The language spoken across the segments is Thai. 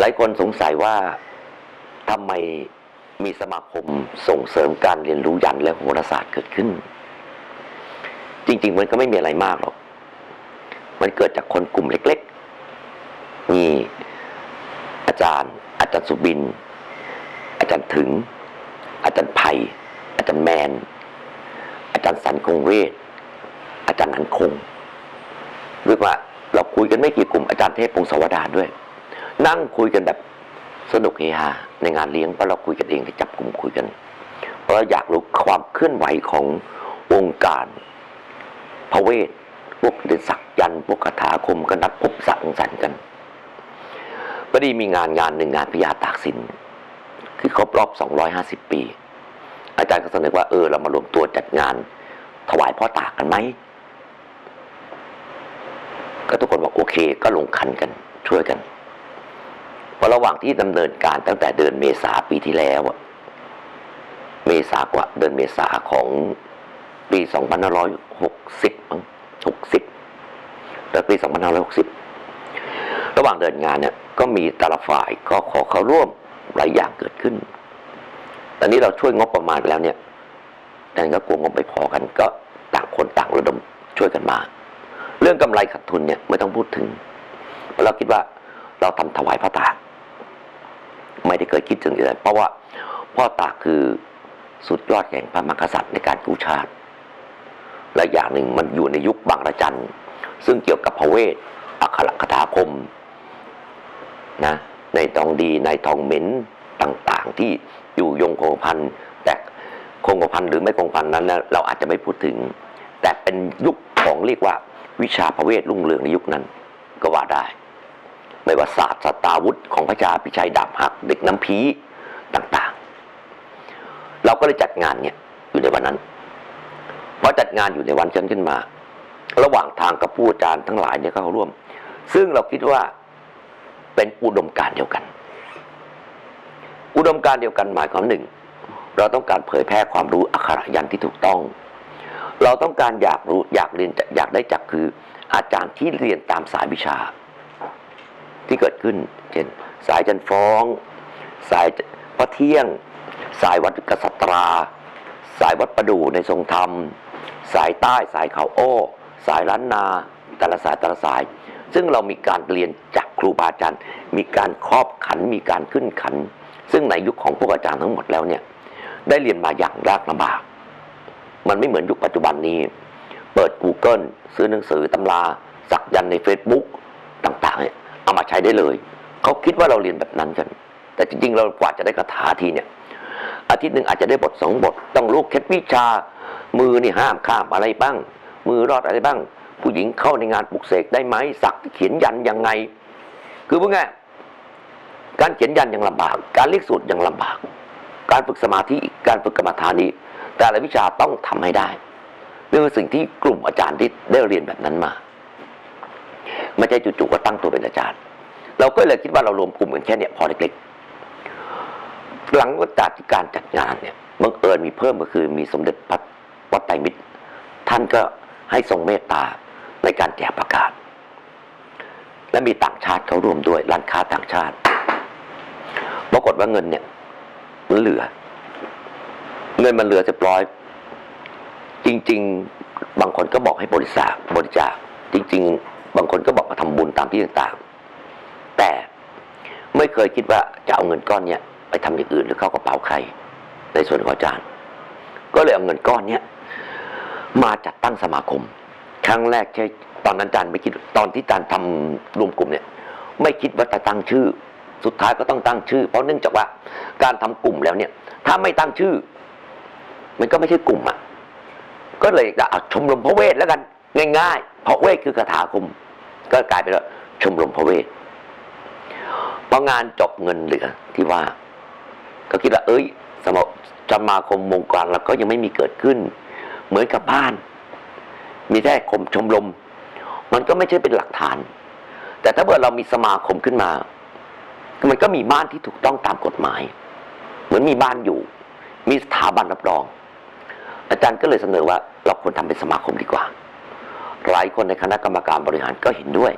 หลายคนสงสัยว่าทำไมมีสมาคมส่งเสริมการเรียนรู้ยันและโหราศาสตร์เกิดขึ้น จริง ๆ มันก็ไม่มีอะไรมากหรอก มันเกิดจากคนกลุ่มเล็ก ๆ มีอาจารย์ อาจารย์สุบิน อาจารย์ถึง อาจารย์ไผ่อาจารย์แมน อาจารย์สันคงเวทอาจารย์นันคงเรียกว่าเราคุยกันไม่กี่กลุ่มอาจารย์เทพพงศวดารด้วย นั่งคุยกันแบบสนุกเฮฮาในงานเลี้ยงเพราะเราคุยกันเองจับกลุ่มคุยกัน เพราะเราอยากรู้ความเคลื่อนไหวของวงการพระเวทพวกเดสักยันพวกคาถาคมก็นัดพบสังสรรค์กันพอดีมีงานงานหนึ่งงานพญาตากสินคือครบรอบ 250 ปี อาจารย์ก็เสนอว่าเออเรามารวมตัวจัดงาน ถวายพ่อตากกันไหมก็ทุกคนบอกโอเค ก็ลงขันกันช่วยกัน พอระหว่างที่ดำเนินการตั้งแต่เดือนเมษาปีที่แล้วเมษากว่าเดือนเมษาของปี2560มั้ง60แล้วปี2560ระหว่างเดินงานเนี่ยก็มีแต่ละฝ่ายก็ขอเข้าร่วมหลายอย่างเกิดขึ้น ตอนนี้เราช่วยงบประมาณแล้วเนี่ยแต่ก็กลัวงบไม่พอกันก็ต่างคนต่างระดมช่วยกันมา เรื่องกำไรขาดทุนเนี่ยไม่ต้องพูดถึงเราคิดว่าเราทำถวายพ่อตา กไม่ได้เคยคิดถึงอื่นเพราะว่าพ่อตาคือสุดยอดแห่งพระมหากษัตริย์ในการกู้ชาติ และอย่างหนึ่งมันอยู่ในยุคบางระจันซึ่งเกี่ยวกับพระเวทอักขระคถาคมนะในทองดีในทองเหม็นต่างๆ ที่อยู่ยงคงพันแต่คงพันหรือไม่คงพันนั้นนะเราอาจจะไม่พูดถึง แต่เป็นยุคของเรียกว่าวิชาพระเวทรุ่งเรืองในยุคนั้นก็ว่าได้ ไม่ว่าศาสตร์สตาวุธของพระชาพิชัยดาบหัก เด็กน้ำพีต่างๆ เราก็เลยจัดงานเนี่ยอยู่ในวันนั้นพอจัดงานอยู่ในวันเช้นขึ้นมา ระหว่างทางกับผู้อาจารย์ทั้งหลายเนี่ยเข้าร่วม ซึ่งเราคิดว่าเป็นอุดมการเดียวกัน อุดมการเดียวกันหมายความหนึ่ง เราต้องการเผยแพร่ความรู้อักขระยันที่ถูกต้อง เราต้องการอยากรู้อยากเรียนอยากได้จักคืออาจารย์ที่เรียนตามสายวิชา ที่เกิดขึ้น เช่น สายจันฟ้อง สายพระเที่ยง สายวัดกษัตรา สายวัดประดูในทรงธรรม สายใต้สายเขาโอ้ สายล้านนา แต่ละสายแต่ละสาย ซึ่งเรามีการเรียนจากครูบาอาจารย์ มีการครอบขันมีการขึ้นขัน ซึ่งในยุคของพวกอาจารย์ทั้งหมดแล้วเนี่ยได้เรียนมาอย่างยากลำบาก มันไม่เหมือนยุคปัจจุบันนี้ เปิด Google ซื้อหนังสือตำรา สักยันใน Facebook ต่างๆเนี่ย เอามาใช้ได้เลย เขาคิดว่าเราเรียนแบบนั้นกัน แต่จริงๆ เรากว่าจะได้คาถาทีเนี่ย อาทิตย์หนึ่งอาจจะได้บทสองบท ต้องรู้เคล็ดวิชา มือนี่ห้ามข้ามอะไรบ้าง มือรอดอะไรบ้าง ผู้หญิงเข้าในงานปลุกเสกได้ไหมสักเขียนยันยังไง คือพูดง่ายการเขียนยันยังลำบาก การเรียกสูตรยังลำบาก การฝึกสมาธิการฝึกกรรมฐานนี้ แต่ละวิชาต้องทำให้ได้นี่คือสิ่งที่กลุ่มอาจารย์ที่ได้เรียนแบบนั้นมา ไม่ใช่จู่ๆก็ตั้งตัวเป็นอาจารย์ เราก็เลยคิดว่าเรารวมกลุ่มกันแค่เนี้ยพอเล็กๆ หลังจากการจัดงานเนี่ยบังเอิญมีเพิ่มก็คือมีสมเด็จพระวัดไตรมิตร ท่านก็ให้ทรงเมตตาในการแจกประกาศ และมีต่างชาติเขาร่วมด้วยร้านค้าต่างชาติปรากฏว่าเงินเนี่ยมันเหลือ เงินมันเหลือเรียบร้อย จริง ๆ บางคนก็บอกให้บริจาคบริจาคจริง ๆ บางคนก็บอกมาทำบุญตามที่ต่างๆ แต่ไม่เคยคิดว่าจะเอาเงินก้อนเนี้ยไปทำอย่างอื่นหรือเข้ากระเป๋าใคร ในส่วนของอาจารย์ ก็เลยเอาเงินก้อนเนี้ยมาจัดตั้งสมาคม ครั้งแรกใช่ตอนนั้นอาจารย์ไม่คิดตอนที่อาจารย์ทำรวมกลุ่มเนี่ย ไม่คิดว่าจะตั้งชื่อ สุดท้ายก็ต้องตั้งชื่อ เพราะเนื่องจากว่าการทำกลุ่มแล้วเนี่ย ถ้าไม่ตั้งชื่อ มันก็ไม่ใช่กลุ่มอะก็เลยจะเอาชมรมพระเวทแล้วกัน ง่ายๆเพราะเวทคือคาถาคม ก็กลายเป็นว่าชมรมพระเวทพองานจบเงินเหลือที่ว่า ก็คิดว่าเอ้ยสมาสมาคมวงการเราก็ยังไม่มีเกิดขึ้น เหมือนกับบ้าน มีแค่คมชมรมมันก็ไม่ใช่เป็นหลักฐาน แต่ถ้าเกิดเรามีสมาคมขึ้นมา มันก็มีบ้านที่ถูกต้องตามกฎหมาย เหมือนมีบ้านอยู่ มีสถาบันรับรอง อาจารย์ก็เลยเสนอว่าเราควรทำเป็นสมาคมดีกว่า หลายคนในคณะกรรมการบริหารก็เห็นด้วย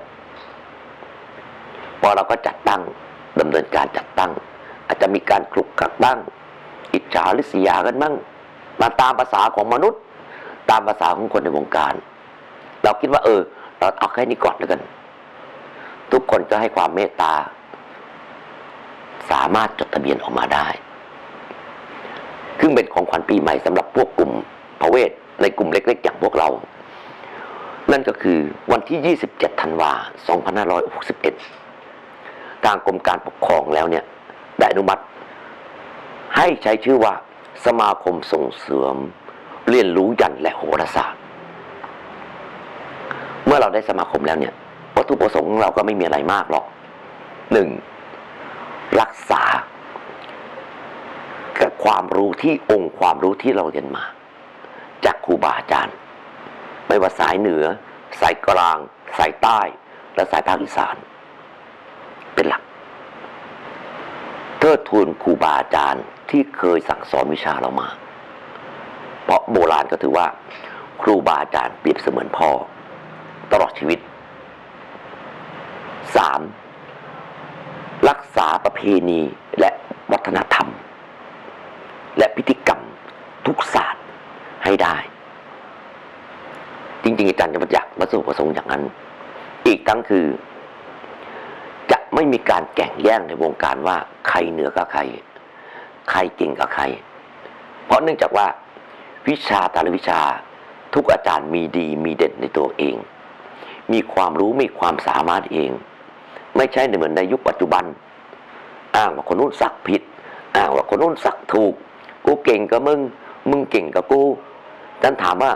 พอเราก็จัดตั้งดำเนินการจัดตั้ง อาจจะมีการคลุกคลักบ้าง อิจฉาริษยากันบ้างมาตามภาษาของมนุษย์ ตามภาษาของคนในวงการ เราคิดว่าเออ เราเอาแค่นี้ก่อนแล้วกัน ทุกคนก็ให้ความเมตตา สามารถจดทะเบียนออกมาได้ซึ่งเป็นของขวัญปีใหม่สำหรับพวกกลุ่มพระเวทในกลุ่มเล็ก ๆ อย่างพวกเรา นั่นก็คือวันที่ 27 ธันวา 2561 ทางกรมการปกครองแล้วเนี่ย ได้อนุมัติ ให้ใช้ชื่อว่าสมาคมส่งเสริม เรียนรู้ยันและโหราศาสตร์ เมื่อเราได้สมาคมแล้วเนี่ยวัตถุประสงค์ของเราก็ไม่มีอะไรมากหรอกหนึ่งรักษากับความรู้ที่องค์ความรู้ที่เราเรียนมา จากครูบาอาจารย์ ไม่ว่าสายเหนือ สายกลาง สายใต้ และสายภาคอีสาน เป็นหลักเทิดทูนครูบาอาจารย์ที่เคยสั่งสอนวิชาเรามา เพราะโบราณก็ถือว่า ครูบาอาจารย์เปรียบเสมือนพ่อ ตลอดชีวิตสามรักษาประเพณีและวัฒนธรรม และพิธีกรรมทุกศาสตร์ให้ได้ จริงๆอาจารย์จะ มาจากวัตถุประสงค์อย่างนั้น อีกทั้งคือ จะไม่มีการแข่งแย่งในวงการว่าใครเหนือกับใคร ใครเก่งกับใคร เพราะเนื่องจากว่า วิชาแต่ละวิชาทุกอาจารย์มีดีมีเด่นในตัวเอง มีความรู้มีความสามารถเอง ไม่ใช่เหมือนในยุคปัจจุบัน อ้างว่าคนนู้นสักผิด อ้างว่าคนนู้นสักถูก กูเก่งกับมึง มึงเก่งกับกูท่านถามว่า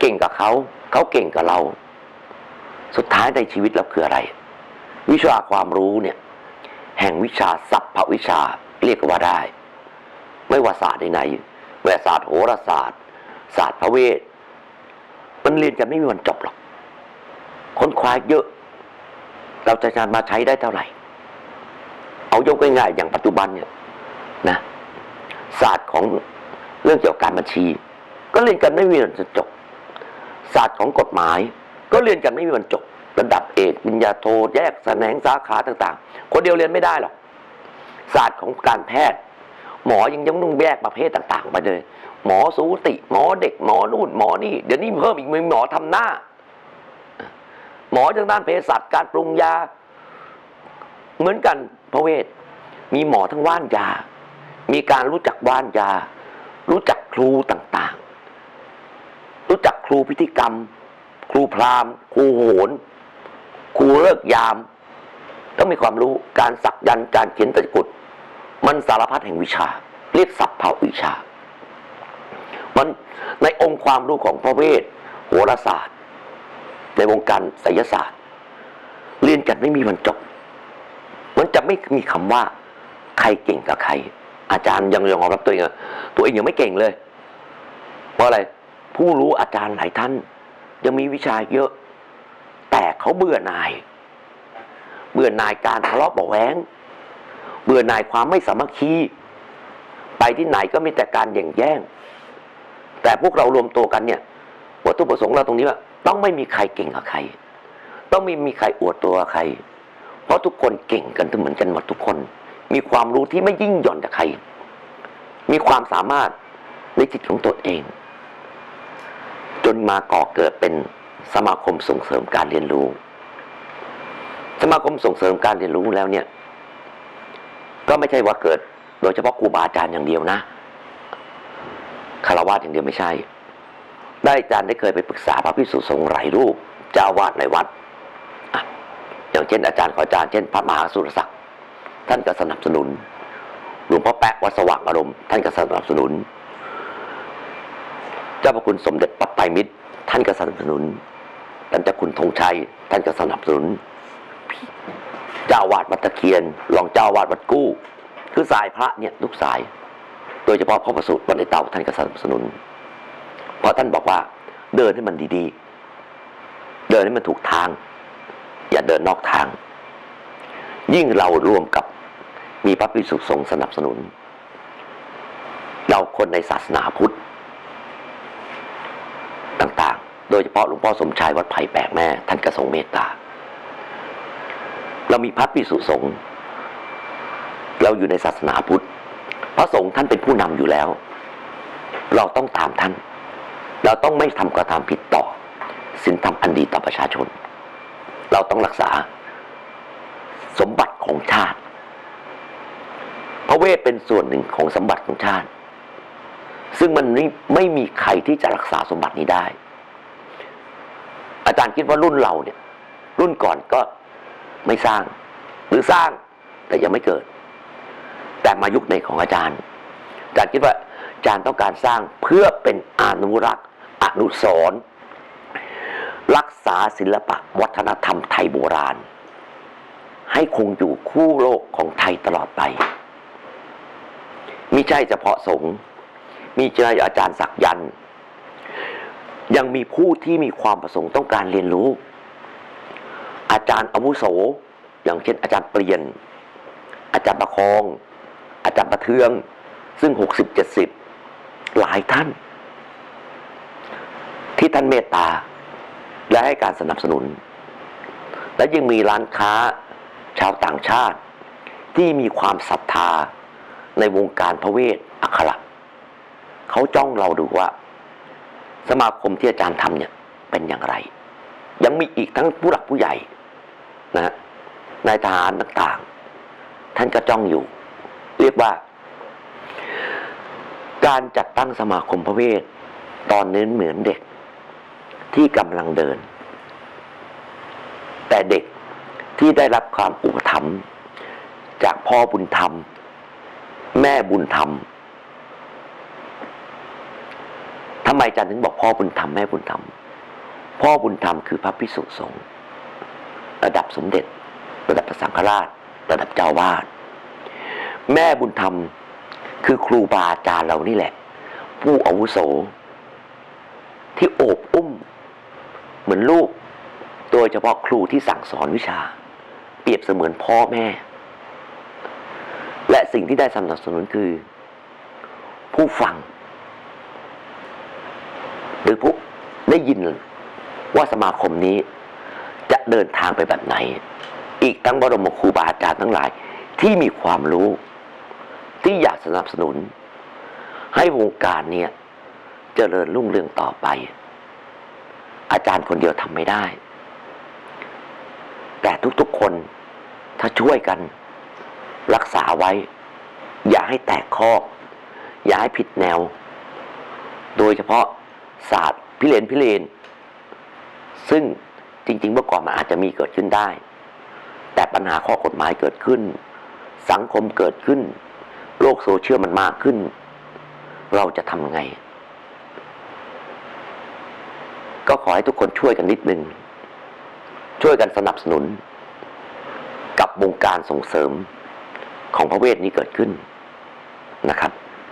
เก่งกับเขา เขาเก่งกับเรา สุดท้ายในชีวิตเราคืออะไร วิชาความรู้เนี่ย แห่งวิชาสัพพวิชาเรียกว่าได้ ไม่ว่าศาสตร์ไหนๆไม่ว่าศาสตร์โหราศาสตร์ ศาสตร์พระเวทมันเรียนกันไม่มีวันจบหรอกค้นคว้าเยอะ เราจะนำมาใช้ได้เท่าไหร่ เอายกง่ายๆอย่างปัจจุบันเนี่ยนะศาสตร์ของเรื่องเกี่ยวกับการบัญชี ก็เรียนกันไม่มีวันจะจบ ศาสตร์ของกฎหมาย ก็เรียนกันไม่มีวันจบ ระดับเอกปริญญาโทแยกแสนงสาขาต่างๆ คนเดียวเรียนไม่ได้หรอกศาสตร์ของการแพทย์ หมอยังยังต้องแยกประเภทต่างๆ ไปเลย หมอสูติ หมอเด็กหมอนู่นหมอนี่เดี๋ยวนี้เพิ่มอีกมีหมอทำหน้า หมอทางด้านเภสัชการปรุงยา เหมือนกันพระเวทมีหมอทั้งว่านยา มีการรู้จักว่านยา รู้จักครูต่างๆ รู้จัก ครูพิธีกรรม ครูพราหมณ์ ครูโหนครูเลิกยาม ต้องมีความรู้การสักยันต์การเขียนตะกุดมันสารพัดแห่งวิชา เรียกสัพพะวิชา มันในองค์ความรู้ของพระเวทโหราศาสตร์ ในวงการไสยศาสตร์ เรียนกันไม่มีวันจบ มันจะไม่มีคำว่า ใครเก่งกับใคร อาจารย์ยังยอมรับตัวเองอตัวเองยังไม่เก่งเลย เพราะอะไร ผู้รู้อาจารย์หลายท่าน ยังมีวิชาเยอะ แต่เขาเบื่อหน่าย เบื่อหน่ายการทะเลาะเบาะแวงเบื่อหน่ายความไม่สามัคคี ไปที่ไหนก็มีแต่การแย่งแย่ง แต่พวกเรารวมตัวกันเนี่ยวัตถุประสงค์เราตรงนี้ว่าต้องไม่มีใครเก่งกับใคร ต้องไม่มีใครอวดตัวใคร เพราะทุกคนเก่งกันเหมือนกันหมดทุกคน มีความรู้ที่ไม่ยิ่งหย่อนกับใคร มีความสามารถในจิตของตนเอง จนมาก่อเกิดเป็นสมาคมส่งเสริมการเรียนรู้ สมาคมส่งเสริมการเรียนรู้แล้วเนี่ย ก็ไม่ใช่ว่าเกิด โดยเฉพาะครูบาอาจารย์อย่างเดียวนะคารวะอย่างเดียวไม่ใช่ ได้อาจารย์ได้เคยไปปรึกษาพระพิสุสงฆ์หลายรูปเจ้าวาดในวัด อย่างเช่นอาจารย์ของอาจารย์เช่น พระมหาสุรศักดิ์ท่านก็สนับสนุนหลวงพ่อแปะวัดสว่างอารมณ์ท่านก็สนับสนุน เจ้าพระคุณสมเด็จป ตไตรมิตร ท่านก็สนับสนุนท่านเจ้าคุณธงชัย ท่านก็สนับสนุน เจ้าวาดวัดตะเคียนรองเจ้าวาดวัดกู้ คือสายพระเนี่ยทุกสาย โดยเฉพาะพระประสูติวัดในเต่าท่านก็สนับสนุนเพราะท่านบอกว่าเดินให้มันดีๆ เดินให้มันถูกทาง อย่าเดินนอกทาง ยิ่งเรารวมกับมีพระภิกษุสงฆ์สนับสนุน เราคนในศาสนาพุทธ ต่างๆ โด ยเฉพาะหลวงพ่อสมชายวัดไผ่แปลกแม่ท่านกระทรงเมตตา เรามีพระภิกษุสงฆ์เราอยู่ในศาสนาพุทธ พระสงฆ์ท่านเป็นผู้นำอยู่แล้ว เราต้องตามท่าน เราต้องไม่ทำกระทำผิดต่อศีลธรรมอันดีต่อประชาชน เราต้องรักษาสมบัติของชาติ พระเวทเป็นส่วนหนึ่งของสมบัติของชาติ ซึ่งมันไม่มีใครที่จะรักษาสมบัตินี้ได้ จารย์คิดว่ารุ่นเราเนี่ย รุ่นก่อนก็ไม่สร้าง หรือสร้างแต่ยังไม่เกิด แต่มายุคในของอาจารย์ อาจารย์คิดว่าอาจารย์ต้องการสร้างเพื่อเป็นอนุรักษ์อนุสรรักษาศิลปะวัฒนธรรมไทยโบราณ ให้คงอยู่คู่โลกของไทยตลอดไปมิใช่เฉพาะสงฆ์มีเจอาจารย์ศักยันต์ ยังมีผู้ที่มีความประสงค์ต้องการเรียนรู้ อาจารย์อาวุโส อย่างเช่น อาจารย์เปลี่ยน อาจารย์ประคอง อาจารย์ประเทือง ซึ่งหกสิบเจ็ดสิบหลายท่าน ที่ท่านเมตตา และให้การสนับสนุน และยังมีร้านค้าชาวต่างชาติ ที่มีความศรัทธาในวงการพระเวทอักขระเขาจ้องเราดูว่า สมาคมที่อาจารย์ทำเนี่ยเป็นอย่างไร ยังมีอีกทั้งผู้หลักผู้ใหญ่นะฮะนายทหารต่างๆ ท่านก็จ้องอยู่ เรียกว่า การจัดตั้งสมาคมพระเวทตอนนี้เหมือนเด็กที่กำลังเดิน แต่เด็กที่ได้รับความอุปถัมภ์จากพ่อบุญธรรม แม่บุญธรรม ทำไมอาจารย์ถึงบอกพ่อบุญธรรมแม่บุญธรรม พ่อบุญธรรมคือพระพิสุสงฆ์ระดับสมเด็จ ระดับพระสังฆราช ระดับเจ้าวาดแม่บุญธรรมคือครูบาอาจารย์เรานี่แหละ ผู้อาวุโส ที่โอบอุ้ม เหมือนลูก โดยเฉพาะครูที่สั่งสอนวิชา เปรียบเสมือนพ่อแม่ และสิ่งที่ได้สนับสนุนคือ ผู้ฟัง หรือผู้ได้ยินว่าสมาคมนี้จะเดินทางไปแบบไหน อีกทั้งบรมครูบาอาจารย์ทั้งหลายที่มีความรู้ที่อยากสนับสนุน ให้วงการเนี้ยเจริญรุ่งเรืองต่อไป อาจารย์คนเดียวทำไม่ได้ แต่ทุกๆคนถ้าช่วยกันรักษาไว้ อย่าให้แตกข้อ อย่าให้ผิดแนว โดยเฉพาะ ศาสตร์พิเรนพิเรนซึ่งจริง ๆ เมื่อก่อนมันอาจจะมีเกิดขึ้นได้ แต่ปัญหาข้อกฎหมายเกิดขึ้น สังคมเกิดขึ้น โลกโซเชียลมันมากขึ้น เราจะทำไง ก็ขอให้ทุกคนช่วยกันนิดนึง ช่วยกันสนับสนุน กับวงการส่งเสริมของพระเวทนี้เกิดขึ้นนะครับ